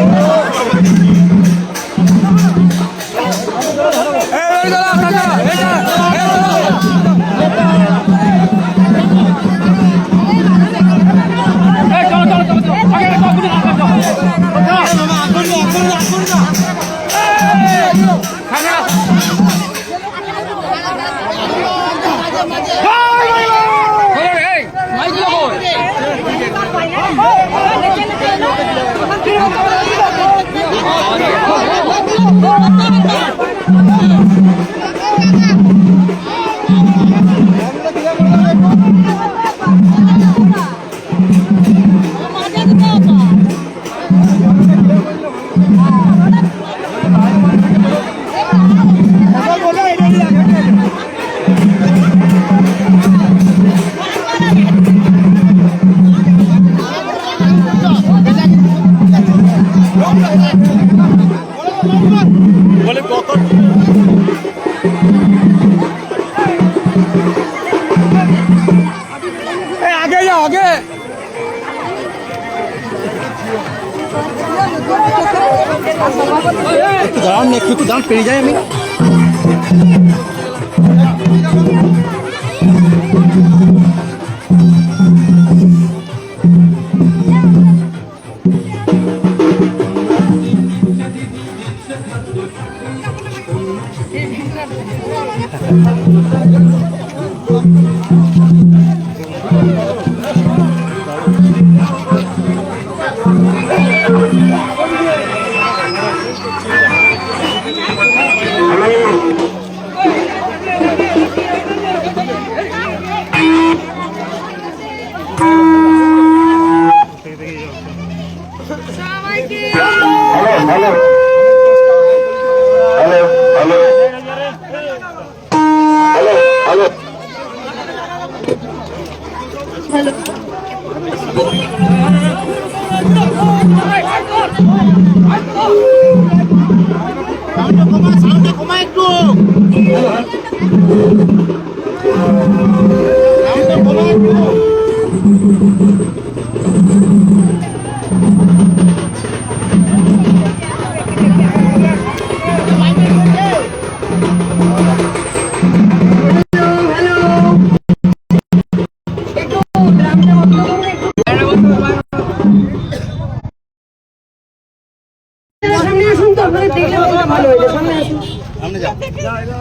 Oh, একটু দাঁড়ান না, একটু একটু দাঁড়ান পেরিয়ে যাই আমি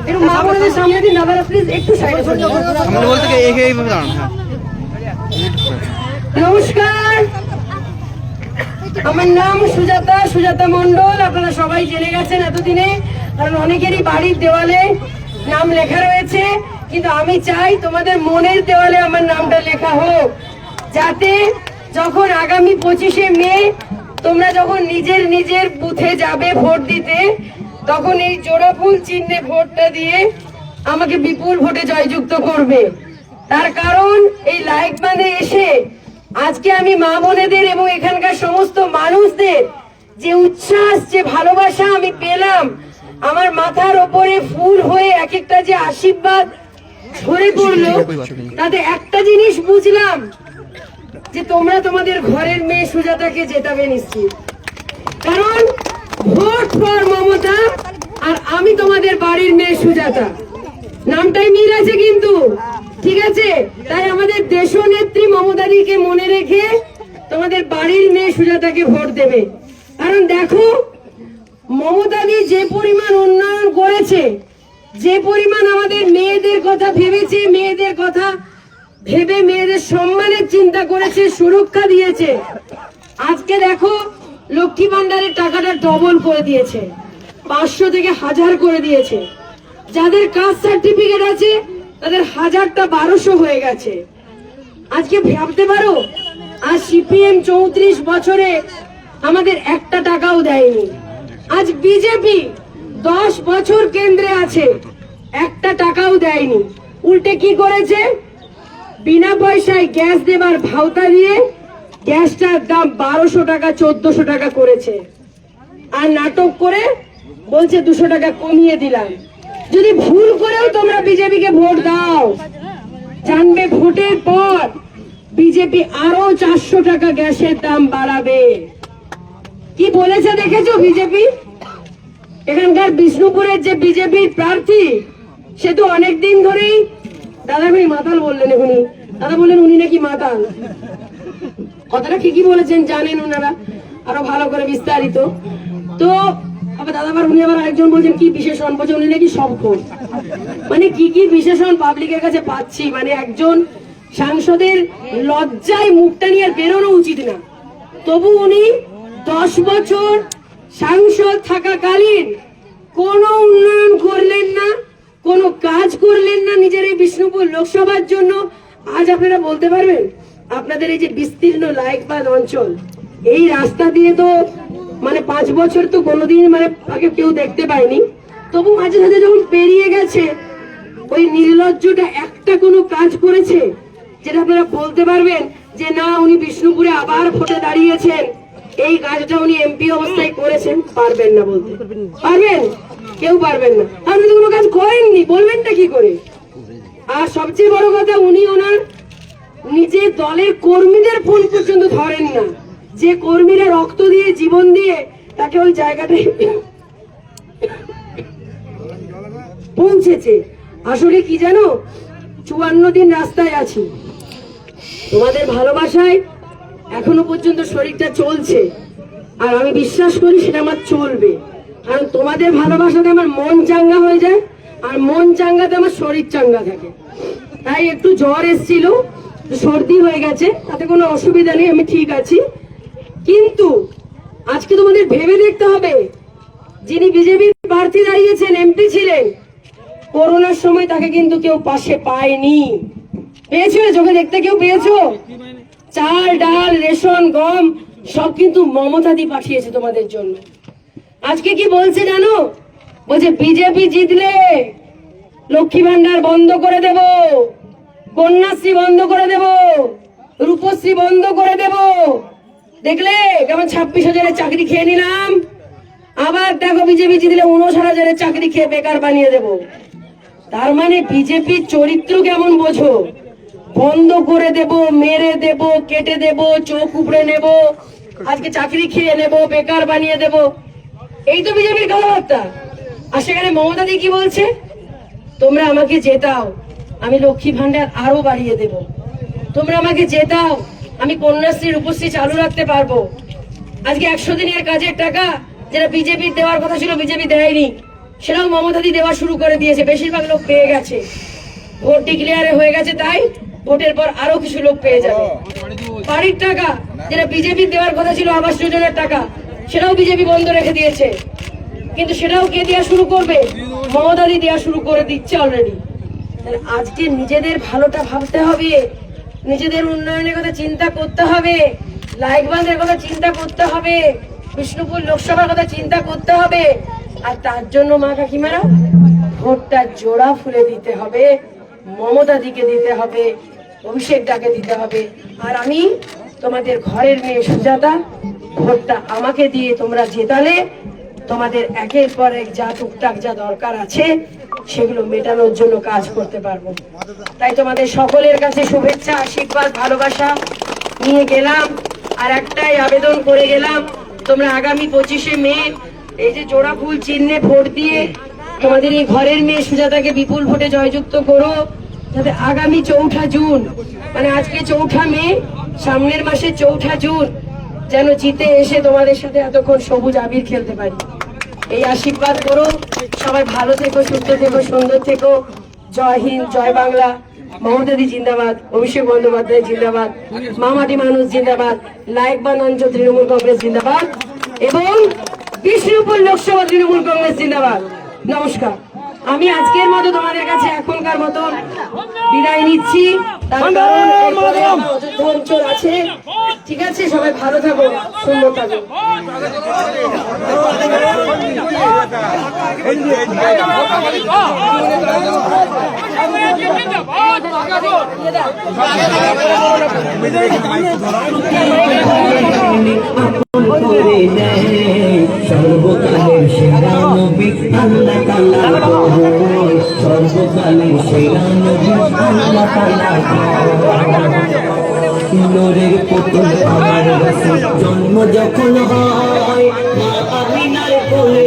একটু মা বোনদের সামনে দিন দাদারা প্লিজ একটু সাইডে সামনে বলতে কি এই এইভাবে দাঁড়ান হ্যাঁ। নমস্কার। আমার নাম সুজাতা সুজাতা মণ্ডল আপনারা সবাই জেনে গেছেন এতদিনে কারণ অনেকেরই বাড়ির দেওয়ালে নাম লেখা রয়েছে কিন্তু আমি চাই তোমাদের মনের দেওয়ালে আমার নামটা লেখা হোক যাতে যখন আগামী পঁচিশে মে তোমরা যখন নিজের নিজের বুথে যাবে ভোট দিতে তখন এই জোড়া ফুল চিহ্নে ভোটটা দিয়ে আমাকে বিপুল ভোটে জয়যুক্ত করবে। তার কারণ এই লাইক বাঁধে এসে আজকে আমি মা বোনেদের এবং এখানকার সমস্ত মানুষদের যে উচ্ছ্বাস, যে ভালোবাসা আমি পেলাম, আমার মাথার ওপরে ফুল হয়ে এক একটা যে আশীর্বাদ ঝরে পড়ল, তাতে একটা জিনিস বুঝলাম যে তোমরা তোমাদের ঘরের মেয়ে সুজাতাকে জেতাবে নিশ্চিত। কারণ ভোট ফর মমতা আর আমি তোমাদের বাড়ির মেয়ে সুজাতা। নামটাই মিল আছে কিন্তু, ঠিক আছে? তাই আমাদের দেশ নেত্রী মনে রেখে তোমাদের বাড়ির মেয়ে সুজাতাকে ভোট দেবে। কারণ দেখো মমতাদি যে পরিমাণ উন্নয়ন করেছে, যে পরিমাণ আমাদের মেয়েদের কথা ভেবেছে, মেয়েদের কথা ভেবে মেয়েদের সম্মানের চিন্তা করেছে, সুরক্ষা দিয়েছে। আজকে দেখো লক্ষ্মী ভান্ডারের টাকাটা ডবল করে দিয়েছে। পাঁচশো থেকে হাজার করে দিয়েছে। যাদের কাস্ট সার্টিফিকেট আছে, তাদের হাজারটা বারোশো হয়ে গেছে। আজকে ভাবতে পারো? আজ সিপিএম চৌত্রিশ বছরে আমাদের একটা টাকাও দেয়নি। আজ বিজেপি দশ বছর কেন্দ্রে আছে, একটা টাকাও দেয়নি। উল্টে কি করেছে? বিনা পয়সায় গ্যাস দেবার ভাওতা দিয়ে গ্যাসটার দাম বারোশো টাকা, চোদ্দশো টাকা করেছে। আর নাটক করে বলছে দুশো টাকা কমিয়ে দিলাম। যদি ভুল করেও তোমরা বিজেপিকে ভোট দাও, জানবে ভোটের পর বিজেপি আরও চারশো টাকা গ্যাসের দাম বাড়াবে। কি বলেছে দেখেছ বিজেপি? এখানকার বিষ্ণুপুরের যে বিজেপির প্রার্থী, সে তো অনেকদিন ধরেই দাদা ভাই মাতাল বললেন উনি দাদা বললেন, উনি নাকি মাতাল? কথাটা ঠিকই বলেছেন, জানেন ওনারা। আরও ভালো করে বিস্তারিত। তো, আবার দাদা আবার উনি আবার বলছেন, কি বিশেষণ? মানে বিশেষণ পাবলিকের কাছে পাচ্ছি মানে একজন সাংসদের লজ্জায় মুখটা নিয়ে বেরোনো উচিত না। তবু উনি দশ বছর সাংসদ থাকাকালীন কোনো উন্নয়ন করলেন না, কোনো কাজ করলেন না নিজের এই বিষ্ণুপুর লোকসভার জন্য। আজ আপনারা বলতে পারবেন? আপনাদের এই যে বিস্তীর্ণ লাইকবাদ অঞ্চল, এই রাস্তা দিয়ে তো মানে পাঁচ বছর তো কোনোদিন মানে আগে কেউ দেখতে পায়নি। তবু মাঝে মাঝে যখন পেরিয়ে গেছে, ওই নির্লজ্জটা একটা কোনো কাজ করেছে যেটা আপনারা বলতে পারবেন যে না, উনি বিষ্ণুপুরে আবার ভোটে দাঁড়িয়েছেন। এই কাজটা উনি এমপি অবস্থায় করেছেন। পারবেন না বলতে। পারবেন? কেউ পারবেন না। আপনি তো কোনো কাজ করেননি। বলবেনটা কি করে? আর সবচেয়ে বড় কথা, উনি ওনার নিজের দলের কর্মীদের ফোন পর্যন্ত ধরেন না। যে কর্মীরা রক্ত দিয়ে জীবন দিয়ে তাকে ওই জায়গাটায় পৌঁছেছে। আসলে কি জানো? চুয়ান্ন দিন রাস্তায় আছি। তোমাদের ভালোবাসায় এখনও পর্যন্ত শরীরটা চলছে। আর আমি বিশ্বাস করি সেটা আমার চলবে। কারণ তোমাদের ভালোবাসাতে আমার মন চাঙ্গা হয়ে যায়, আর মন চাঙ্গাতে আমার শরীর চাঙ্গা থাকে। তাই একটু জ্বর এসেছিল সর্দি হয়ে গেছে, তাতে কোনো অসুবিধা নেই, আমি ঠিক আছি। কিন্তু আজকে তোমাদের ভেবে দেখতে হবে, যিনি বিজেপির প্রার্থী দাঁড়িয়েছেন, এমপি ছিলেন, করোনার সময় তাকে কিন্তু কেউ পাশে পায়নি। পেয়েছ চোখে, দেখতে কেউ পেয়েছ? চাল, ডাল, রেশন, গম, সব কিন্তু মমতা দি পাঠিয়েছে তোমাদের জন্য। আজকে কি বলছে জানো? বলছে, বিজেপি জিতলে লক্ষ্মী ভান্ডার বন্ধ করে দেব। কন্যাশ্রী বন্ধ করে দেব, রূপশ্রী বন্ধ করে দেব। দেখলে কেমন ছাব্বিশ হাজারের চাকরি খেয়ে নিলাম। আবার দেখো বিজেপি জিতলে উনষাট হাজারের চাকরি খেয়ে বেকার বানিয়ে দেব। তার মানে বিজেপির চরিত্র কেমন বোঝো? বন্ধ করে দেব, মেরে দেব, কেটে দেব, চোখ উপড়ে নেব, আজকে চাকরি খেয়ে নেব, বেকার বানিয়ে দেব। এই তো বিজেপির কথাবার্তা। আর সেখানে মমতা দি কি বলছে? তোমরা আমাকে জেতাও। আমি লক্ষ্মী ভান্ডার আরও বাড়িয়ে দেব। তোমরা আমাকে জেতাও। আমি কন্যাশ্রীর উপশ্রী চালু রাখতে পারব। আজকে একশো দিনের কাজের টাকা যেটা বিজেপির দেওয়ার কথা ছিল, বিজেপি দেয়নি, সেটাও মমতাদি দেওয়া শুরু করে দিয়েছে। বেশিরভাগ লোক পেয়ে গেছে। ভোট ডিক্লেয়ারে হয়ে গেছে, তাই ভোটের পর আরও কিছু লোক পেয়ে যাবে। বাড়ির টাকা যেটা বিজেপির দেওয়ার কথা ছিল, আবাস যোজনার টাকা, সেটাও বিজেপি বন্ধ রেখে দিয়েছে। কিন্তু সেটাও কে দেওয়া শুরু করবে? মমতাদি দেওয়া শুরু করে দিচ্ছে অলরেডি আজকে নিজেদের ভালোটা ভাবতে হবে। নিজেদের উন্নয়নের কথা চিন্তা করতে হবে। লাইকবান্ধের কথা চিন্তা করতে হবে। বিষ্ণুপুর লোকসভার কথা চিন্তা করতে হবে। আর তার জন্য মা কাকিমারা ভোটটা জোড়া ফুলে দিতে হবে। মমতা দিকে দিতে হবে। অভিষেক ডাকে দিতে হবে। আর আমি তোমাদের ঘরের মেয়ে সুজাতা ভোটটা আমাকে দিয়ে তোমরা জেতালে তোমাদের একের পর এক যা টুকটাক যা দরকার আছে সেগুলো মেটানোর জন্য কাজ করতে পারব। তাই তোমাদের সকলের কাছে শুভেচ্ছা, আশীর্বাদ, ভালোবাসা নিয়ে গেলাম। আর একটাই আবেদন করে গেলাম, তোমরা আগামী পঁচিশে মে, এই যে জোড়া ফুল চিহ্নে ভোট দিয়ে তোমাদের এই ঘরের মেয়ে সুজাতাকে বিপুল ভোটে জয়যুক্ত করো। যাতে আগামী চৌঠা জুন মানে আজকে চৌঠা মে, সামনের মাসে চৌঠা জুন, যেন জিতে এসে তোমাদের সাথে এতক্ষণ সবুজ আবির খেলতে পারি। এই আশীর্বাদ করো। সবাই ভালো থেকো, সুস্থ থেকো, সুন্দর থেকো। জয় হিন্দ, জয় বাংলা। মমতাদি জিন্দাবাদ, অভিষেক বন্দ্যোপাধ্যায় জিন্দাবাদ, মামাটি মানুষ জিন্দাবাদ, লাইক বানাঞ্চ তৃণমূল কংগ্রেস জিন্দাবাদ এবং বিষ্ণুপুর লোকসভা তৃণমূল কংগ্রেস জিন্দাবাদ। নমস্কার। আমি আজকের মতো তোমাদের কাছে এখনকার মতো বিদায় নিচ্ছি। তার কারণ অযোধ্যা অঞ্চল আছে। ঠিক আছে সবাই ভালো থাকো সুন্দর থাকো। সর্বকালের সেরা নবী। আদরের পুতুল আমার জন্ম যখন হয় মা আমিনার কোলে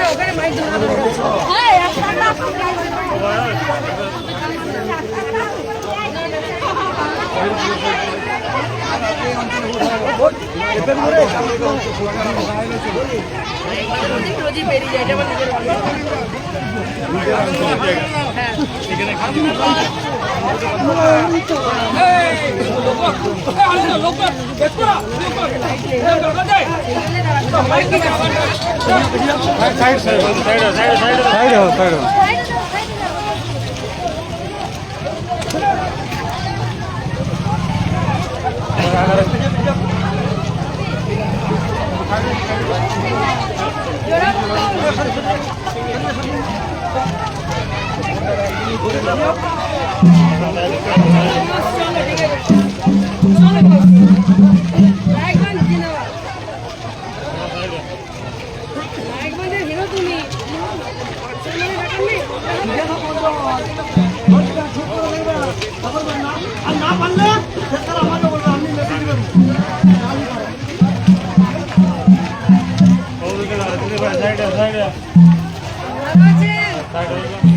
ওখানে মাইক ধরে দেবো। রোজই বেরিয়ে যায়, এটা আমার নিজের ভালো। সাইড হও সাইড না পারলে ভালো আছেন?